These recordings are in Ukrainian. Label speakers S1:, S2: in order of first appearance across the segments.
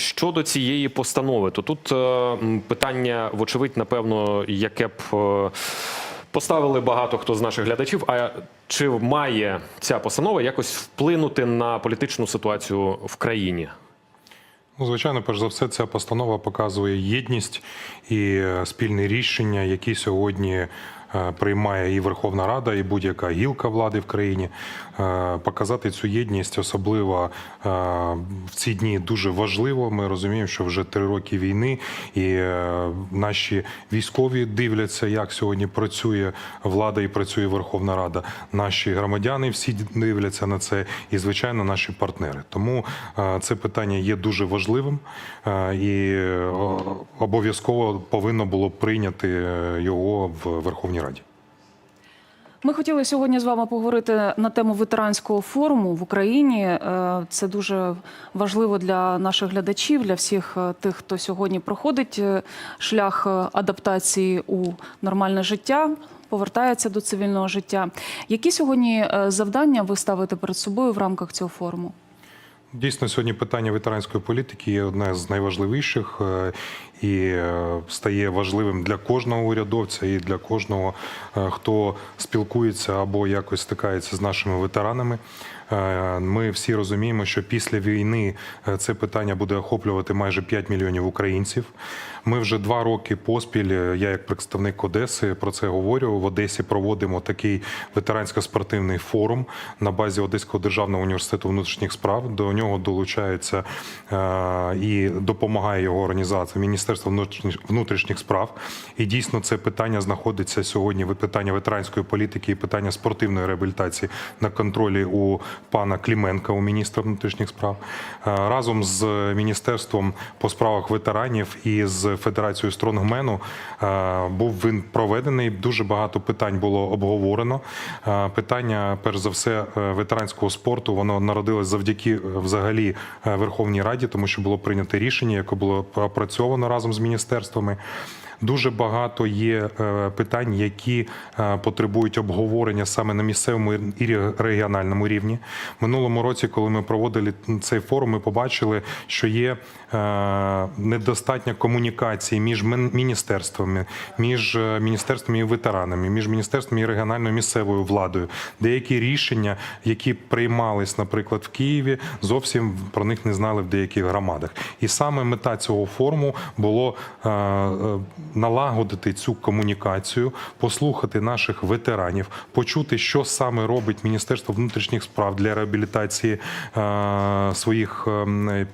S1: Щодо цієї постанови, то тут е, питання, вочевидь, напевно, яке б е, поставили багато хто з наших глядачів. А чи має ця постанова якось вплинути на політичну ситуацію в країні?
S2: Ну, звичайно, перш за все, ця постанова показує єдність і е, спільні рішення, які сьогодні приймає і Верховна Рада, і будь-яка гілка влади в країні. Е, Показати цю єдність, особливо е, в ці дні, дуже важливо. Ми розуміємо, що вже три роки війни, і е, наші військові дивляться, як сьогодні працює влада і працює Верховна Рада. Наші громадяни всі дивляться на це, і звичайно, наші партнери. Тому е, це питання є дуже важливим е, і е, обов'язково повинно було прийняти е, його в Верховній Раді.
S3: Ми хотіли сьогодні з вами поговорити на тему ветеранського форуму в Україні. Е, Це дуже важливо для наших глядачів, для всіх е, тих, хто сьогодні проходить е, шлях адаптації у нормальне життя, повертається до цивільного життя. Які сьогодні завдання ви ставите перед собою в рамках цього форуму?
S2: Дійсно, сьогодні питання ветеранської політики є одне з найважливіших е, і е, стає важливим для кожного урядовця і для кожного, е, хто спілкується або якось стикається з нашими ветеранами. Е, Ми всі розуміємо, що після війни е, це питання буде охоплювати майже 5 мільйонів українців. Ми вже два роки поспіль. е, Я як представник Одеси про це говорю. В Одесі проводимо такий ветерансько-спортивний форум на базі Одеського державного університету внутрішніх справ. До нього долучається і допомагає його організація Міністерство внутрішніх справ. І дійсно це питання знаходиться сьогодні. Питання ветеранської політики і питання спортивної реабілітації на контролі у пана Кліменка, у міністра внутрішніх справ, Е, разом з міністерством по справах ветеранів і з Федерацією Стронгмену е, був він проведений. Дуже багато питань було обговорено. Е, Питання, перш за все, ветеранського спорту воно народилось завдяки взагалі Верховній Раді, тому що було прийнято рішення, яке було опрацьовано разом з міністерствами. Дуже багато є е, питань, які е, потребують обговорення саме на місцевому і регіональному рівні. Минулому році, коли ми проводили цей форум, ми побачили, що є е, недостатня комунікації між міністерствами, між міністерствами і ветеранами, між міністерствами і регіональною місцевою владою. Деякі рішення, які приймались, наприклад, в Києві, зовсім про них не знали в деяких громадах. І саме мета цього форуму було налагодити цю комунікацію, послухати наших ветеранів, почути, що саме робить Міністерство внутрішніх справ для реабілітації е, своїх е,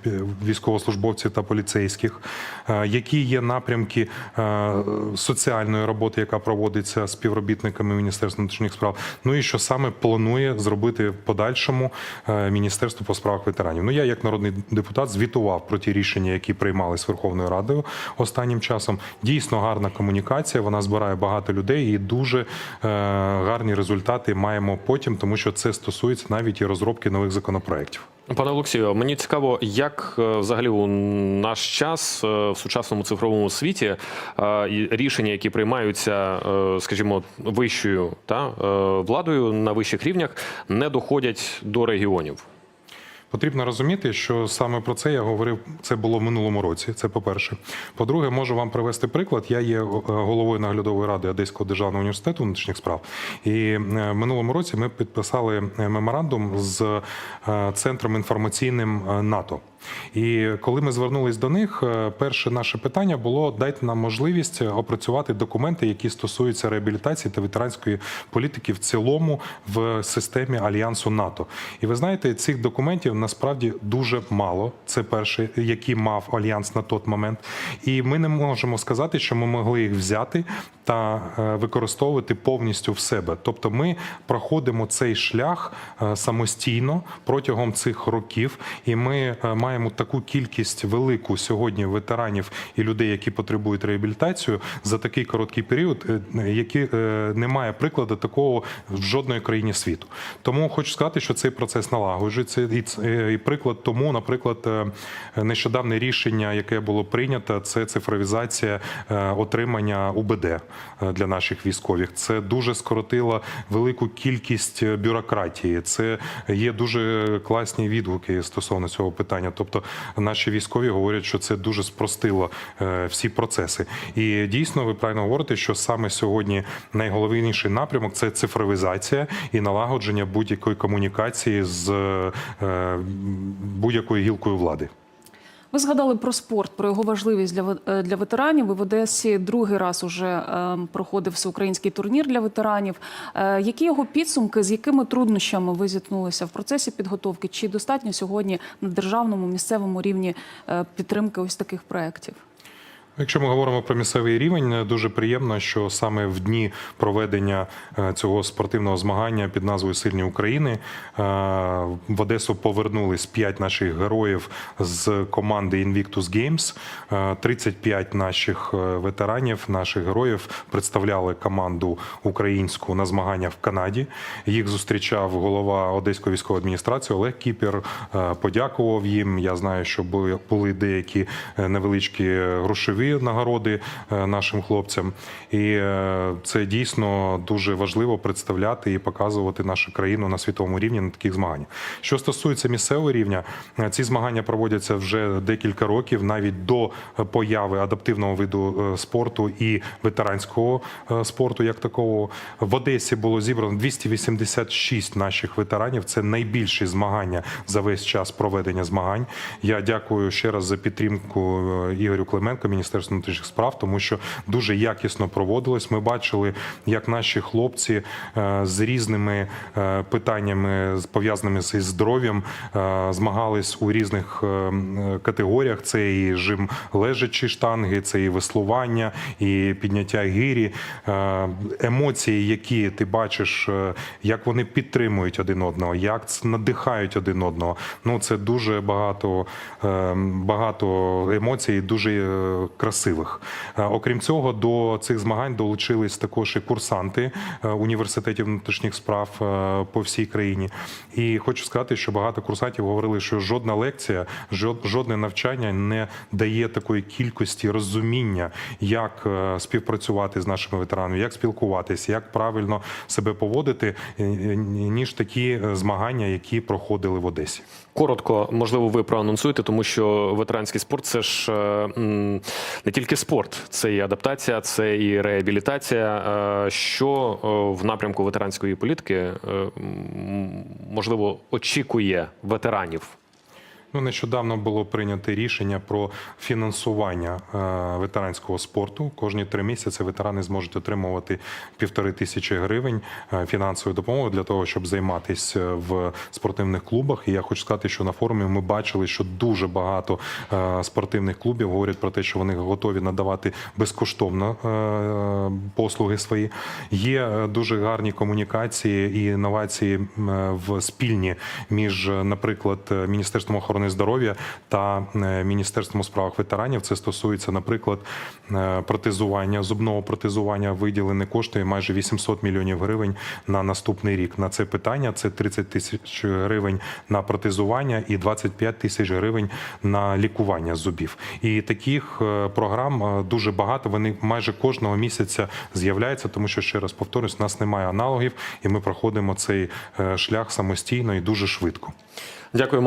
S2: військовослужбовців та поліцейських, е, які є напрямки е, соціальної роботи, яка проводиться співробітниками Міністерства внутрішніх справ. Ну і що саме планує зробити в подальшому е, Міністерство по справах ветеранів. Ну я, як народний депутат, звітував про ті рішення, які приймались Верховною Радою останнім часом. Дійсно гарна комунікація. Вона збирає багато людей і дуже е, гарні результати маємо потім, тому що це стосується навіть і розробки нових законопроєктів.
S1: Пане Олексію, мені цікаво, як е, взагалі у наш час е, в сучасному цифровому світі рішення, які приймаються, скажімо, вищою та владою на вищих рівнях, не доходять до регіонів.
S2: Потрібно розуміти, що саме про це я говорив. Це було в минулому році. Це по-перше. По-друге, можу вам привести приклад. Я є е, головою наглядової ради Одеського державного університету внутрішніх справ. І е, в минулому році ми підписали е, меморандум з центром інформаційним НАТО. І коли ми звернулись до них, е, перше наше питання було дайте нам можливість опрацювати документи, які стосуються реабілітації та ветеранської політики в цілому в системі альянсу НАТО. І ви знаєте, цих документів насправді дуже мало. Це перше, які мав альянс на той момент. І ми не можемо сказати, що ми могли їх взяти та е, використовувати повністю в себе. Тобто, ми проходимо цей шлях е, самостійно протягом цих років, і ми е, маємо таку кількість велику сьогодні ветеранів і людей, які потребують реабілітацію за такий короткий період, е, які е, немає прикладу такого в жодної країні світу. Тому хочу сказати, що цей процес налагоджується. І ц- і приклад тому, наприклад, е, нещодавне рішення, яке було прийнято, це цифровізація е, отримання УБД е, для наших військових. Це дуже скоротило велику кількість е, бюрократії. Це є дуже класні відгуки стосовно цього питання. Тобто наші військові говорять, що це дуже спростило е, всі процеси. І дійсно, ви правильно говорите, що саме сьогодні найголовніший напрямок це цифровізація і налагодження будь-якої комунікації з е, будь-якою гілкою влади.
S3: Ви згадали про спорт, про його важливість для е, для ветеранів. Ви в Одесі другий раз уже е, проходив всеукраїнський турнір для ветеранів. Е, які його підсумки, з якими труднощами ви зіткнулися в процесі підготовки? Чи достатньо сьогодні на державному місцевому рівні е, підтримки ось таких проєктів?
S2: Якщо ми говоримо про місцевий рівень, дуже приємно, що саме в дні проведення е, цього спортивного змагання під назвою Сильні України е, в Одесу повернулись 5 наших героїв з команди Invictus Games. Е, 35 наших е, ветеранів, наших героїв представляли команду українську на змагання в Канаді. Їх зустрічав голова Одеської військової адміністрації Олег Кіпер. Подякував їм. Я знаю, що були деякі невеличкі грошові нагороди е, нашим хлопцям. І е, це дійсно дуже важливо представляти і показувати нашу країну на світовому рівні на таких змаганнях. Що стосується місцевого рівня, е, ці змагання проводяться вже декілька років, навіть до появи адаптивного виду спорту і ветеранського спорту, як такого. В Одесі було зібрано 286 наших ветеранів. Це найбільші змагання за весь час проведення змагань. Я дякую ще раз за підтримку Ігорю Клименко, Міністерству внутрішніх справ, тому що дуже якісно проводилось. Ми бачили, як наші хлопці е, з різними е, питаннями пов'язаними зі здоров'ям е, змагались у різних категоріях. Це і жим лежачі штанги, це і веслування, і підняття гирі. Емоції, які ти бачиш, як вони підтримують один одного, як надихають один одного. Ну це дуже багато, багато емоцій, дуже е, красивих. Е, Окрім цього, до цих змагань долучились також і курсанти е, університетів внутрішніх справ е, по всій країні. І хочу сказати, що багато курсантів говорили, що жодна лекція, жод- жодне навчання не дає такої кількості розуміння, як співпрацювати з нашими ветеранами, як спілкуватися, як правильно себе поводити, ніж такі змагання, які проходили в Одесі.
S1: Коротко, можливо, ви проанонсуєте, тому що ветеранський спорт це ж не тільки спорт, це і адаптація, це і реабілітація. Е, Що е, в напрямку ветеранської політики е, можливо очікує ветеранів?
S2: Ну, нещодавно було прийнято рішення про фінансування е, ветеранського спорту. Кожні три місяці ветерани зможуть отримувати півтори тисячі гривень е, фінансової допомоги для того, щоб займатися в спортивних клубах. І я хочу сказати, що на форумі ми бачили, що дуже багато е, спортивних клубів говорять про те, що вони готові надавати безкоштовно е, послуги свої. Є е, дуже гарні комунікації і інновації е, в спільні між, е, наприклад, е, Міністерством охорони здоров'я та е, Міністерством у справах ветеранів. Це стосується, наприклад, е, протезування, зубного протезування. Виділені кошти майже 800 мільйонів гривень на наступний рік. На це питання це 30 тисяч гривень на протезування і 25 тисяч гривень на лікування зубів. І таких е, програм дуже багато. Вони майже кожного місяця з'являються, тому що ще раз повторюсь, у нас немає аналогів, і ми проходимо цей шлях самостійно і дуже швидко.
S1: Дякуємо.